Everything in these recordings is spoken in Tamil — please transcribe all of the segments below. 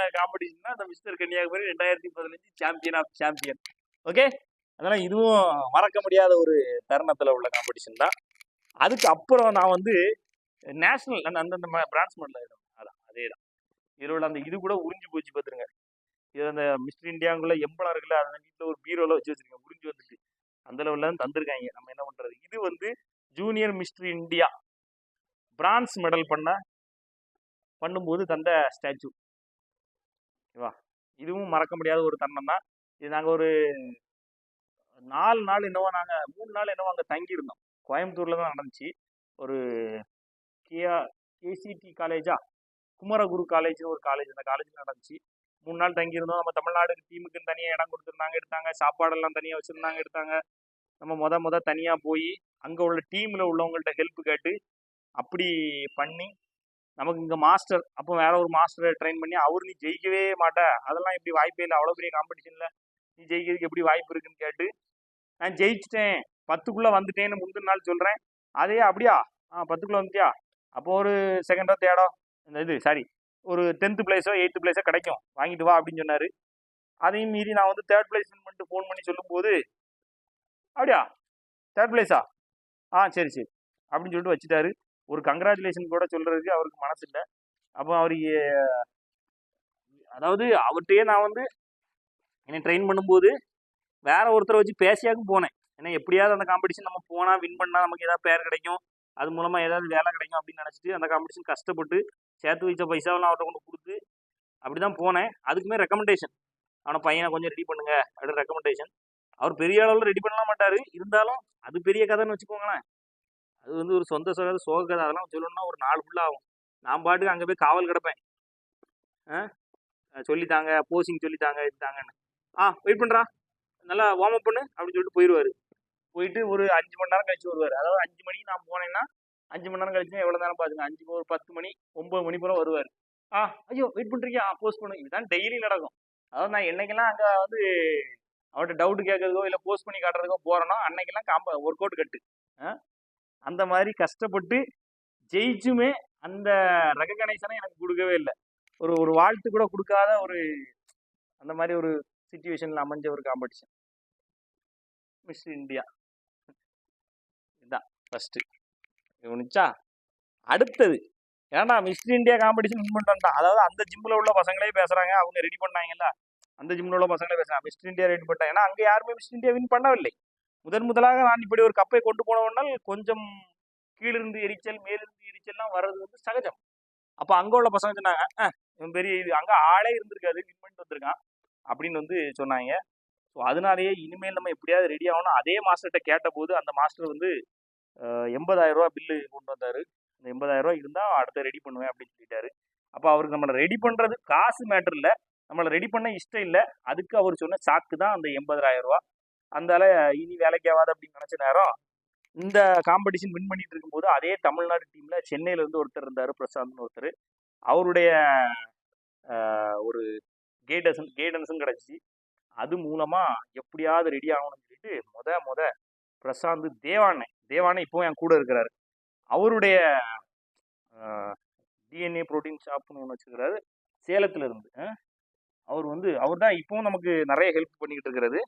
என்ன காம்படிஷன்னா அந்த மிஸ்டர் கன்னியாகுமரி ரெண்டாயிரத்தி பதினஞ்சு சாம்பியன் ஆஃப் சாம்பியன் ஓகே அதெல்லாம் இதுவும் மறக்க முடியாத ஒரு தருணத்தில் உள்ள காம்படிஷன் தான். அதுக்கு அப்புறம் நான் வந்து நேஷனல் அந்த அந்தந்த பிரான்ஸ் மெடல் அதான் அதே தான் இதில் அந்த இது கூட உறிஞ்சு போச்சு பார்த்துருங்க இது அந்த மிஸ்டர் இந்தியாங்குள்ள எம்பளம் இருக்குல்ல அதை வீட்டில் ஒரு பீரோல வச்சு வச்சிருக்கேன். உறிஞ்சு வந்துட்டு. அந்த லெவலில் தான் தந்திருக்காங்க. நம்ம என்ன பண்ணுறது இது வந்து junior mister India. Bronze medal பண்ண பண்ணும்போது தந்த ஸ்டாச்சு ஓகேவா? இதுவும் மறக்க முடியாத ஒரு தருணம் தான். இது நாங்கள் ஒரு நாலு நாள் என்னவோ நாங்கள் மூணு நாள் என்னவோ அங்கே தங்கியிருந்தோம். கோயம்புத்தூரில் தான் நடந்துச்சு. ஒரு கேஆ கேசிடி காலேஜா? குமரகுரு காலேஜ்னு ஒரு காலேஜ். அந்த காலேஜில் நடந்துச்சு. மூணு நாள் தங்கியிருந்தோம். நம்ம தமிழ்நாடு டீமுக்குன்னு தனியாக இடம் கொடுத்துருந்தாங்க எடுத்தாங்க. சாப்பாடெல்லாம் தனியாக வச்சுருந்தாங்க எடுத்தாங்க. நம்ம மொத மொதல் தனியாக போய் அங்கே உள்ள டீமில் உள்ளவங்கள்ட்ட ஹெல்ப் கேட்டு அப்படி பண்ணி நமக்கு இங்கே மாஸ்டர் அப்போ வேற ஒரு மாஸ்டரை ட்ரெயின் பண்ணி அவர் நீ ஜெயிக்கவே மாட்ட. அதெல்லாம் இப்படி வாய்ப்பே இல்லை. அவ்வளோ பெரிய காம்படிஷனில் நீ ஜெயிக்கிறதுக்கு எப்படி வாய்ப்பு இருக்குன்னு கேட்டு நான் ஜெயிச்சிட்டேன். பத்துக்குள்ளே வந்துட்டேன்னு முந்தின நாள் சொல்கிறேன் அதே அப்படியா? ஆ பத்துக்குள்ளே வந்துட்டியா? அப்போ ஒரு செகண்டோ தேர்டோ இந்த இது சாரி ஒரு டென்த்து பிளேஸோ எயித்து பிளேஸோ கிடைக்கும். வாங்கிட்டு வா அப்படின்னு சொன்னார். அதையும் மீறி நான் வந்து தேர்ட் பிளேஸ் பண்ணிட்டு ஃபோன் பண்ணி சொல்லும்போது அப்படியா? தேர்ட் பிளேஸா ஆ சரி சரி. அப்படின்னு சொல்லிட்டு வச்சுட்டாரு. ஒரு கங்க்ராச்சுலேஷன் கூட சொல்கிறதுக்கு அவருக்கு மனசு இல்லை அப்போ அவர் அதாவது அவர்கிட்டயே நான் வந்து என்னை ட்ரெயின் பண்ணும்போது வேற ஒருத்தரை வச்சு பேசியாக்கும் போனேன். ஏன்னா எப்படியாவது அந்த காம்படிஷன் நம்ம போனால் வின் பண்ணால் நமக்கு ஏதாவது பேர் கிடைக்கும். அது மூலமாக ஏதாவது வேலை கிடைக்கும் அப்படின்னு நினச்சிட்டு அந்த காம்படிஷன் கஷ்டப்பட்டு சேர்த்து வச்ச பைசாவெல்லாம் அவர்கிட்ட கொண்டு கொடுத்து அப்படி தான் போனேன் அதுக்குமே ரெக்கமெண்டேஷன் அவனை பையனை கொஞ்சம் ரெடி பண்ணுங்க அப்படின்னு ரெக்கமெண்டேஷன் அவர் பெரிய அளவில் ரெடி பண்ணலாம் மாட்டார். இருந்தாலும் அது பெரிய கதைன்னு வச்சுக்கோங்களேன். அது வந்து ஒரு சொந்த சொல்லாத சோக கதை. அதெல்லாம் சொல்லணும்னா ஒரு நாள் ஃபுல்லாக ஆகும். நான் பாட்டுக்கு அங்கே போய் காவல் கிடப்பேன். ஆ? சொல்லித்தாங்க போசிங் சொல்லித்தாங்க இதுதாங்கன்னு ஆ வெயிட் பண்ணுறா நல்லா வார்ம் அப் பண்ணு அப்படின்னு சொல்லிட்டு போயிடுவார் போயிட்டு ஒரு அஞ்சு மணி நேரம் கழிச்சு வருவார். அதாவது அஞ்சு மணிக்கு நான் போனேன்னா அஞ்சு மணி நேரம் கழிச்சுன்னா எவ்வளோ நேரம் பார்த்துங்க அஞ்சு ஒரு பத்து மணி ஒம்பது மணி போல வருவார். ஆ ஐயோ வெயிட் பண்ணுறீங்க ஆ போஸ்ட் பண்ணு. இதுதான் டெய்லி நடக்கும். அதாவது நான் என்னைக்கெல்லாம் அங்கே வந்து அவர்கிட்ட டவுட் கேட்கறதுக்கோ இல்லை போஸ்ட் பண்ணி காட்டுறதுக்கோ போகிறேனோ அன்னைக்கெல்லாம் காம்ப ஒர்க் அவுட் கட்டு ஆ? அந்த மாதிரி கஷ்டப்பட்டு ஜெயிச்சுமே அந்த ரெகனைசனை எனக்கு கொடுக்கவே இல்லை. ஒரு ஒரு வாழ்த்து கூட கொடுக்காத ஒரு அந்த மாதிரி ஒரு சுச்சுவேஷனில் அமைஞ்ச ஒரு காம்படிஷன் மிஸ் இந்தியா இதுதான் ஃபஸ்ட்டு கவனிச்சா அடுத்தது. ஏன்னா மிஸ் இந்தியா காம்படிஷன் வின் பண்ணிட்டான் அதாவது அந்த ஜிம்மில் உள்ள பசங்களே பேசுகிறாங்க அவங்க ரெடி பண்ணாங்கல்ல? அந்த ஜிம்மில் உள்ள பசங்களே பேசுகிறாங்க மிஸ் இந்தியா ரெடி பண்ணிட்டாங்க. ஏன்னா அங்கே யாருமே மிஸ் இந்தியா வின் பண்ணவில்லை. முதன் முதலாக நான் இப்படி ஒரு கப்பை கொண்டு போனவனால் கொஞ்சம் கீழிருந்து எரிச்சல் மேலிருந்து எரிச்சல்லாம் வர்றது வந்து சகஜம். அப்போ அங்கே உள்ள பசங்க சொன்னாங்க இவன் பெரிய இது அங்கே ஆளே இருந்திருக்காது வின் பண்ணிட்டு வந்திருக்கான் அப்படின்னு வந்து சொன்னாங்க. ஸோ அதனாலேயே இனிமேல் நம்ம எப்படியாவது ரெடி ஆகணும் அதே மாஸ்டர்கிட்ட கேட்டபோது அந்த மாஸ்டர் வந்து எண்பதாயிரம் ரூபா பில்லு கொண்டு வந்தார். அந்த எண்பதாயிரம் ரூபா இருந்தால் அடுத்த ரெடி பண்ணுவேன் அப்படின்னு சொல்லிட்டாரு. அப்போ அவருக்கு நம்மளை ரெடி பண்ணுறது காசு மேட்டர் இல்லை. நம்மளை ரெடி பண்ண இஷ்டம் இல்லை. அதுக்கு அவர் சொன்ன சாக்கு தான் அந்த எண்பதாயிரம் ரூபா அந்தால இனி வேலைக்கு ஆகாது அப்படின்னு நினச்ச நேரம் இந்த காம்படிஷன் வின் பண்ணிட்டு இருக்கும்போது அதே தமிழ்நாடு டீம்ல சென்னையில இருந்து ஒருத்தர் இருந்தார் பிரசாந்த்னு ஒருத்தர். அவருடைய ஒரு கேடன்ஸ் கேடன்ஸும் கிடச்சி. அது மூலமா எப்படியாவது ரெடி ஆகணும்னு சொல்லிட்டு முத முத பிரசாந்த் தேவானை தேவானை இப்போ என் கூட இருக்கிறாரு. அவருடைய டிஎன்ஏ ப்ரோட்டீன் ஷாப்னு ஒன்று வச்சுக்கிறாரு சேலத்துல இருந்து அவர் வந்து அவர் தான் இப்போவும் நமக்கு நிறைய ஹெல்ப் பண்ணிக்கிட்டு இருக்கிறது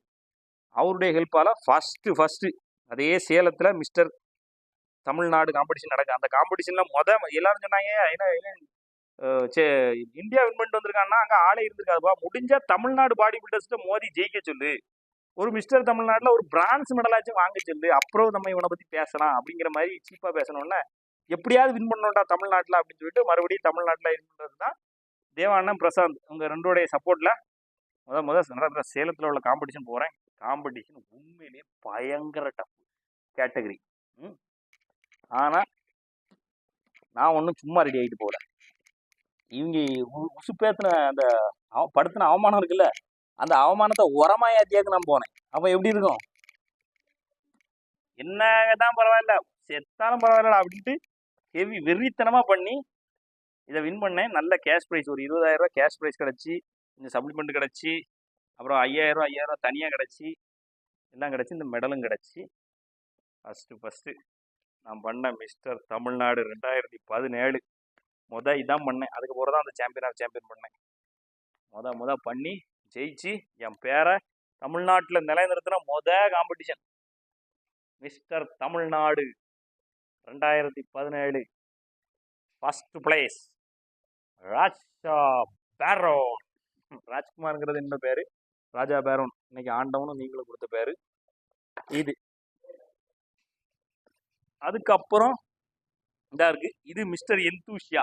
அவருடைய ஹெல்ப்பால் ஃபஸ்ட்டு ஃபஸ்ட்டு அதே சேலத்தில் மிஸ்டர் தமிழ்நாடு காம்படிஷன் நடக்கும் அந்த காம்படிஷனில் மொத எல்லாரும் சொன்னாங்க ஏன்னா சே இந்தியா வின் பண்ணிட்டு வந்திருக்காங்கன்னா அங்கே ஆளே இருந்திருக்காதுப்பா. முடிஞ்சால் தமிழ்நாடு பாடி பில்டர்ஸ்ட்டு மோதி ஜெயிக்க சொல்லு. ஒரு மிஸ்டர் தமிழ்நாட்டில் ஒரு பிரான்ஸ் மெடலாச்சும் வாங்க சொல்லு. அப்புறம் நம்ம இவனை பற்றி பேசலாம். அப்படிங்கிற மாதிரி சீப்பாக பேசணுன்னே எப்படியாவது வின் பண்ணோம்டா தமிழ்நாட்டில் அப்படின்னு சொல்லிட்டு மறுபடியும் தமிழ்நாட்டில் வின் பண்ணுறது தான் தேவானந்தம் பிரசாந்த். உங்கள் ரெண்டோடைய சப்போர்ட்டில் முத முத சேலத்தில் உள்ள காம்படிஷன் போகிறேன் காம்படிஷன் உண்மையிலேயே பயங்கர டஃப் கேட்டகரி ம். ஆனால் நான் ஒன்றும் சும்மா ரெடி ஆகிட்டு போகல. இவங்க உ- உசுப்பேத்தின அந்த அவ- படுத்தின அவமானம் இருக்குல்ல அந்த அவமானத்தை உரமாயாத்தியாக்கு நான் போனேன். அப்போ எப்படி இருக்கும்? என்ன தான் பரவாயில்ல செத்தாலும் பரவாயில்ல அப்படின்ட்டு ஹெவி வெறித்தனமாக பண்ணி இதை வின் பண்ணேன். நல்ல கேஷ் ப்ரைஸ் ஒரு இருபதாயிரம் ரூபா கேஷ் ப்ரைஸ் கிடச்சி இந்த சப்ளிமெண்ட் கிடச்சி அப்புறம் ஐயாயிரம் ஐயாயிரம் தனியாக கிடச்சி எல்லாம் கிடச்சி இந்த மெடலும் கிடச்சி. ஃபஸ்ட்டு ஃபஸ்ட்டு நான் பண்ண மிஸ்டர் தமிழ்நாடு ரெண்டாயிரத்தி பதினேழு. மொதல் இதான் பண்ணேன். அதுக்கப்புறம் தான் அந்த சாம்பியன் ஆஃப் சாம்பியன் பண்ணேன். மொதல் மொதல் பண்ணி ஜெயிச்சு என் பேரை தமிழ்நாட்டில் நிலைநிறுத்தின மொதல் காம்படிஷன் மிஸ்டர் தமிழ்நாடு ரெண்டாயிரத்தி பதினேழு. ஃபஸ்ட் பிளேஸ் ராஜா பேரோன் ராஜ்குமார்ங்கிறது என்ன பேர்? ராஜா பேரோன் இன்னைக்கு ஆண்டவனும் நீங்களும் கொடுத்த பேரு. இது. அதுக்கப்புறம் இதா இருக்கு. இது மிஸ்டர் எந்தூஷியா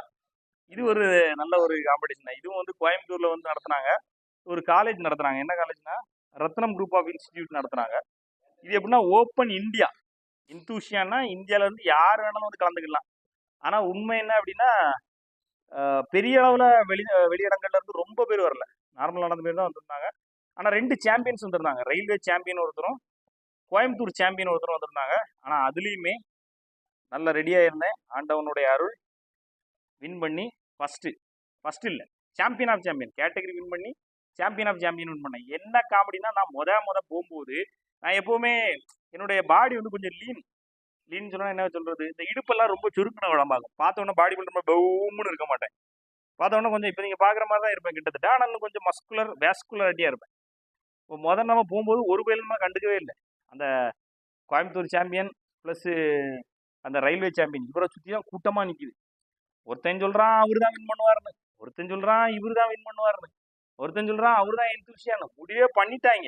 இது ஒரு நல்ல ஒரு காம்படிஷன் தான். இதுவும் வந்து கோயம்புத்தூர்ல வந்து நடத்துனாங்க. ஒரு காலேஜ் நடத்துனாங்க. என்ன காலேஜ்னா ரத்னம் குரூப் ஆஃப் இன்ஸ்டிடியூட் நடத்துனாங்க. இது எப்படின்னா ஓப்பன் இந்தியா இன்தூஷியான்னா இந்தியால இருந்து யார் வேணாலும் வந்து கலந்துக்கலாம். ஆனா உண்மை என்ன அப்படின்னா பெரிய அளவுல வெளி வெளியிடங்கள்ல இருந்து ரொம்ப பேர் வரல. நார்மலான நடந்த பேர் தான் வந்திருந்தாங்க. ஆனால் ரெண்டு சாம்பியன்ஸ் வந்திருந்தாங்க. ரயில்வே சாம்பியன் ஒருத்தரும் கோயம்புத்தூர் சாம்பியன் ஒருத்தரும் வந்திருந்தாங்க. ஆனால் அதுலேயுமே நல்லா ரெடியாக இருந்தேன் ஆண்டவனுடைய அருள் வின் பண்ணி ஃபஸ்ட்டு ஃபஸ்ட் இல்லை. Champion of champion category win பண்ணி சாம்பியன் ஆஃப் சாம்பியன் வின் பண்ணேன். என்ன காமெடினா நான் முத முத போகும்போது நான் எப்போவுமே என்னுடைய பாடி வந்து கொஞ்சம் லீன் லீன் சொன்னால் என்ன சொல்கிறது இந்த இடுப்பெல்லாம் ரொம்ப சுருக்கின உடம்பாகும் பார்த்தோன்னே பாடி பாடி பில்டர் பவும்னு இருக்க மாட்டேன். பார்த்த கொஞ்சம் இப்போ நீங்கள் பார்க்குற மாதிரி தான் இருப்பேன் கிட்டத்தட்ட. ஆனால் இன்னும் கொஞ்சம் மஸ்குலர் வேஸ்குலரிட்டியா இருப்பேன். முதல் நம்ம போகும்போது ஒரு பயிலுமா கண்டுக்கவே இல்லை. அந்த கோயம்புத்தூர் சாம்பியன் ப்ளஸ் அந்த ரயில்வே சாம்பியன் இவரை சுற்றி தான் கூட்டமாக நிற்கிது ஒருத்தன் சொல்கிறான் அவர் தான் வின் பண்ணுவார்னு ஒருத்தன் சொல்கிறான் இவர் தான் வின் பண்ணுவார்னு ஒருத்தன் சொல்கிறான் அவர் தான் எந்தூசியான்னு முடிவே பண்ணிட்டாங்க.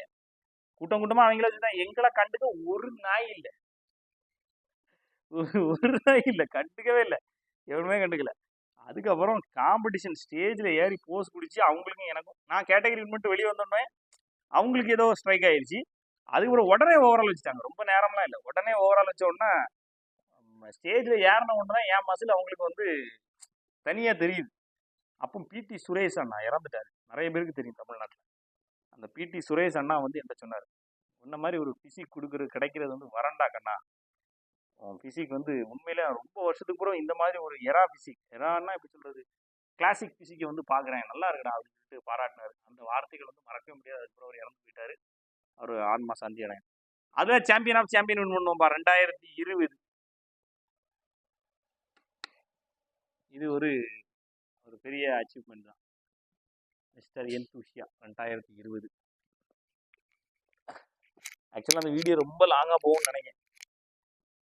கூட்டம் கூட்டமாக அவங்கள வச்சுதான். எங்களை கண்டுக்க ஒரு நாய் இல்லை. ஒரு- ஒரு நாய் இல்லை. கண்டுக்கவே இல்லை. எவனுமே கண்டுக்கல. அதுக்கப்புறம் காம்படிஷன் ஸ்டேஜில் ஏறி போஸ் பிடிச்சி அவங்களுக்கும் எனக்கும் நான் கேட்டகரி மட்டும் வெளியே வந்தோடனே அவங்களுக்கு ஏதோ ஸ்ட்ரைக் ஆயிடுச்சு அதுக்கப்புறம் உடனே ஓவரால் வச்சுட்டாங்க. ரொம்ப நேரம்லாம் இல்லை. உடனே ஓவரால் வச்ச உடனே ஸ்டேஜில் ஏறின உடனே தான் என் மசில் அவங்களுக்கு வந்து தனியாக தெரியுது. அப்போ பிடி சுரேஷ் அண்ணா இறந்துட்டாரு. நிறைய பேருக்கு தெரியும் தமிழ்நாட்டில். அந்த பிடி சுரேஷ் அண்ணா வந்து என்கிட்ட சொன்னார்? உன்ன மாதிரி ஒரு பிசிக் கொடுக்குறது கிடைக்கிறது வந்து வரண்டா கண்ணா. உன் பிசிக் வந்து உண்மையிலே ரொம்ப வருஷத்துக்கு அப்புறம் இந்த மாதிரி ஒரு எரா பிசிக் எரான்னா எப்படி சொல்றது? கிளாசிக் பிசிக்கை வந்து பார்க்குறேன். நல்லா இருக்குடா அப்படின்னு சொல்லிட்டு பாராட்டினாரு. அந்த வார்த்தைகள் வந்து மறக்கவே முடியாது. அதுக்கப்புறம் அவர் இறந்து போயிட்டாரு. அவர் ஆன்மா சாந்தி அடையன் அதுவே சாம்பியன் ஆஃப் சாம்பியன் வின் பண்ணுவோம்பா ரெண்டாயிரத்தி இருபது. இது ஒரு ஒரு பெரிய அச்சீவ்மெண்ட் தான். மிஸ்டர் என் தூஷியா ரெண்டாயிரத்தி இருபது. ஆக்சுவலாக அந்த வீடியோ ரொம்ப லாங்காக போகும்னு நினைக்கிறேன்.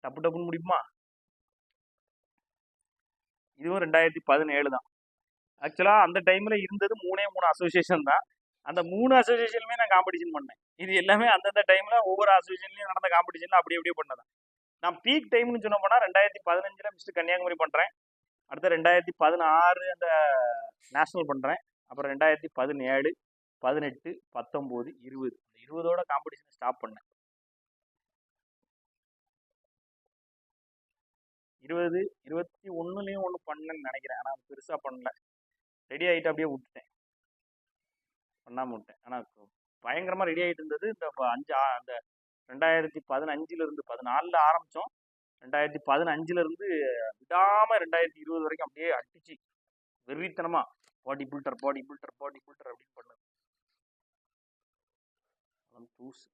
டப்பு டப்புன்னு முடியுமா? இதுவும் ரெண்டாயிரத்தி பதினேழு தான். ஆக்சுவலாக அந்த டைமில் இருந்தது மூணே மூணு அசோசியேஷன் தான். அந்த மூணு அசோசியேஷனுமே நான் காம்படிஷன் பண்ணேன். இது எல்லாமே அந்தந்த டைமில் ஒவ்வொரு அசோசியேஷன்லையும் நடந்த காம்படிஷனில் அப்படி அப்படியே பண்ணதான். நான் பீக் டைம்னு சொன்ன போனால் ரெண்டாயிரத்தி பதினஞ்சில் மிஸ்டர் கன்னியாகுமரி பண்ணுறேன் அடுத்து ரெண்டாயிரத்தி பதினாறு அந்த நேஷனல் பண்ணுறேன் அப்புறம் ரெண்டாயிரத்தி பதினேழு பதினெட்டு பத்தொம்போது இருபது. இருபதோட காம்படிஷனை ஸ்டாப் பண்ணேன். இருபது இருபத்தி ஒன்றுலேயும் ஒன்று பண்ணலன்னு நினைக்கிறேன். ஆனால் பெருசாக பண்ணல. ரெடி ஆகிட்டு அப்படியே விட்டுட்டேன். பண்ணாமல் விட்டேன். ஆனால் பயங்கரமாக ரெடி ஆகிட்டு இருந்தது. இந்த அஞ்சு ஆ- அந்த ரெண்டாயிரத்தி பதினஞ்சுலருந்து பதினாலில் ஆரம்பித்தோம் ரெண்டாயிரத்தி பதினஞ்சுலேருந்து விடாமல் ரெண்டாயிரத்தி இருபது வரைக்கும் அப்படியே அடிச்சு வெறித்தனமாக body builder body builder body builder அப்படின்னு பண்ணது. தூசு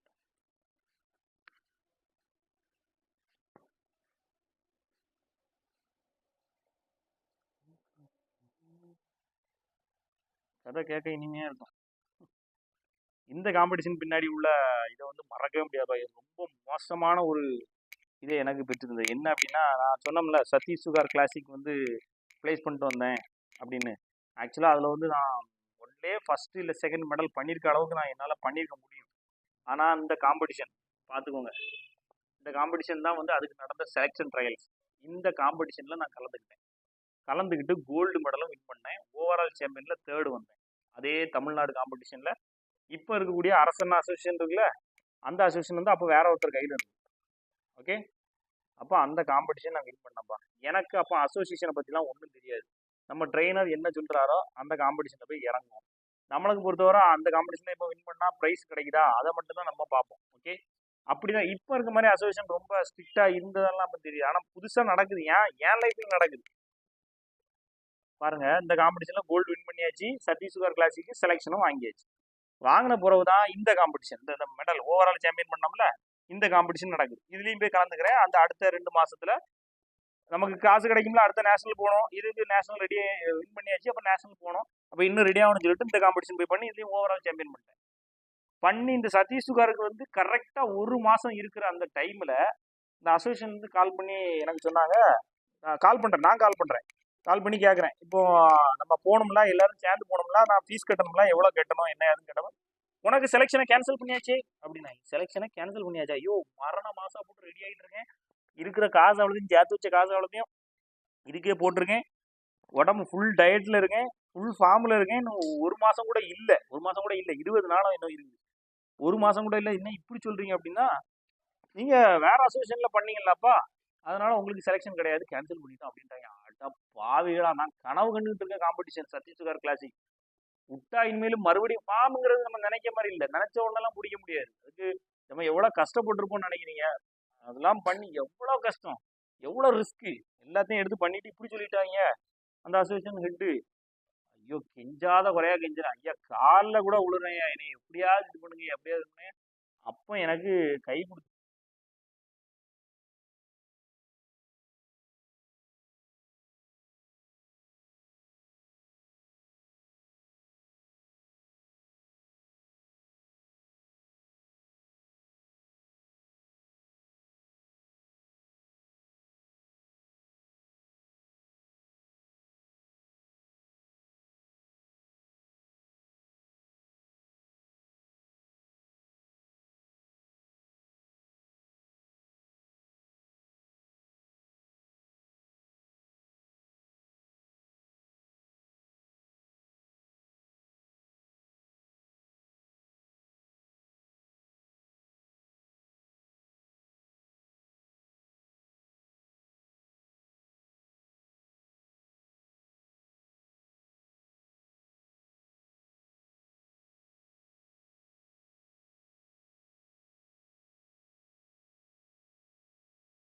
கதை கேட்க இனிமையா இருக்கும். இந்த காம்படிஷன் பின்னாடி உள்ள இதை வந்து மறக்கவே முடியாது? இது ரொம்ப மோசமான ஒரு இதை எனக்கு பெற்றிருந்தது. என்ன அப்படின்னா நான் சொன்னோம்ல சதீஷ் சுகார் கிளாசிக் வந்து ப்ளேஸ் பண்ணிட்டு வந்தேன் அப்படின்னு. ஆக்சுவலாக அதில் வந்து நான் ஒன்லே ஃபஸ்ட்டு இல்லை செகண்ட் மெடல் பண்ணியிருக்க அளவுக்கு நான் என்னால் பண்ணியிருக்க முடியும். ஆனால் இந்த காம்படிஷன் பார்த்துக்கோங்க. இந்த காம்படிஷன் தான் வந்து அதுக்கு நடந்த செலெக்ஷன் ட்ரையல்ஸ் இந்த காம்படிஷனில் நான் கலந்துக்கிட்டேன். கலந்துக்கிட்டு கோல்டு மெடலும் வின் பண்ணேன். ஓவரால் சாம்பியனில் தேர்டு வந்தேன். அதே தமிழ்நாடு காம்படிஷனில் இப்போ இருக்கக்கூடிய அரசன் அசோசியேஷன் இருக்குல்ல? அந்த அசோசியேஷன் வந்து அப்போ வேற ஒருத்தர் கையில் இருந்தது. ஓகே அப்போ அந்த காம்படிஷன் நான் வின் பண்ணப்பா எனக்கு அப்போ அசோசியேஷனை பற்றிலாம் ஒன்றும் தெரியாது. நம்ம ட்ரெயினர் என்ன சொல்கிறாரோ அந்த காம்படிஷனில் போய் இறங்குவோம். நம்மளுக்கு பொறுத்தவரை அந்த காம்படிஷனில் இப்போ வின் பண்ணால் ப்ரைஸ் கிடைக்குதா? அதை மட்டும் தான் நம்ம பார்ப்போம். ஓகே அப்படிதான். இப்போ இருக்க மாதிரி அசோசியேஷன் ரொம்ப ஸ்ட்ரிக்டாக இருந்ததெல்லாம் அப்போ தெரியுது. ஆனால் புதுசாக நடக்குது. ஏன்? ஏன் லைஃப்பில் நடக்குது. பாருங்க இந்த காம்படிஷன்ல கோல்டு வின் பண்ணியாச்சு. சதீஷ் கிளாசிக்கு செலெக்ஷனும் வாங்கியாச்சு. வாங்கின பிறகு தான் இந்த காம்படிஷன் இந்த மெடல் ஓவரால் சாம்பியன் பண்ணோம்ல இந்த காம்படிஷன் நடக்குது. இதுலேயும் போய் கலந்துக்கிறேன். அந்த அடுத்த ரெண்டு மாசத்துல நமக்கு காசு கிடைக்கும்ல அடுத்த நேஷனல் போகணும். இதுக்கு நேஷனல் ரெடி வின் பண்ணியாச்சு. அப்போ நேஷனல் போகணும். அப்போ இன்னும் ரெடி ஆகணும்னு சொல்லிட்டு இந்த காம்படிஷன் போய் பண்ணி இதுலேயும் ஓவரால் சாம்பியன் பண்ணிட்டேன். பண்ணி இந்த சதீஷ் சுகாருக்கு வந்து கரெக்டாக ஒரு மாதம் இருக்கிற அந்த டைமில் இந்த அசோசியேஷன் வந்து கால் பண்ணி எனக்கு சொன்னாங்க கால் பண்ணுறேன் நான் கால் பண்ணுறேன் கால் பண்ணி கேட்குறேன் இப்போ நம்ம போகணும்ல எல்லாரும் சேர்ந்து போகணும்ல நான் ஃபீஸ் கட்டணும்ல எவ்வளோ கட்டணும் என்ன ஏதுன்னு கேட்டவன் உனக்கு செலெக்ஷனை கேன்சல் பண்ணியாச்சு? அப்படின்னா செலெக்ஷனை கேன்சல் பண்ணியாச்சா? ஐயோ மரண மாதம் போட்டு ரெடி ஆகிட்டு இருக்கேன். இருக்கிற காசு அவ்வளோதையும் சேர்த்து வச்ச காசு அவ்வளோதையும் இதுக்கே போட்டிருக்கேன். உடம்பு ஃபுல் டயட்டில் இருக்கேன். ஃபுல் ஃபார்மில் இருக்கேன். இன்னும் ஒரு மாதம் கூட இல்லை. ஒரு மாதம் கூட இல்லை. இருபது நாளும் இன்னும் இருக்குது. ஒரு மாதம் கூட இல்லை. என்ன இப்படி சொல்கிறீங்க அப்படின்னா நீங்கள் வேற அசோசியேஷனில் பண்ணீங்களாப்பா? அதனால உங்களுக்கு செலெக்ஷன் கிடையாது. கேன்சல் பண்ணிட்டோம் அப்படின்றாங்க. பாவிகளா. நான் கனவு கண்டுகிட்டு இருக்க காம்படிஷன் சத்தீஸ்கர் கிளாசிக் விட்டா இனிமேலும் மறுபடியும் பாம்புங்கிறது நம்ம நினைக்க மாதிரி இல்லை. நினைச்ச உடனெல்லாம் பிடிக்க முடியாது. அதுக்கு நம்ம எவ்வளோ கஷ்டப்பட்டிருப்போம்னு நினைக்கிறீங்க? அதெல்லாம் பண்ணி எவ்வளோ கஷ்டம்? எவ்வளோ ரிஸ்க்கு எல்லாத்தையும் எடுத்து பண்ணிட்டு இப்படி சொல்லிட்டாங்க. அந்த அசோசியேஷன் ஹெட்டு ஐயோ கெஞ்சாத குறையா கெஞ்சுறேன். ஐயா காலில் கூட விழுறேன் என்னை எப்படியாவது இது பண்ணுங்க எப்படியாவது பண்ணுங்க. அப்போ எனக்கு கை கொடுத்து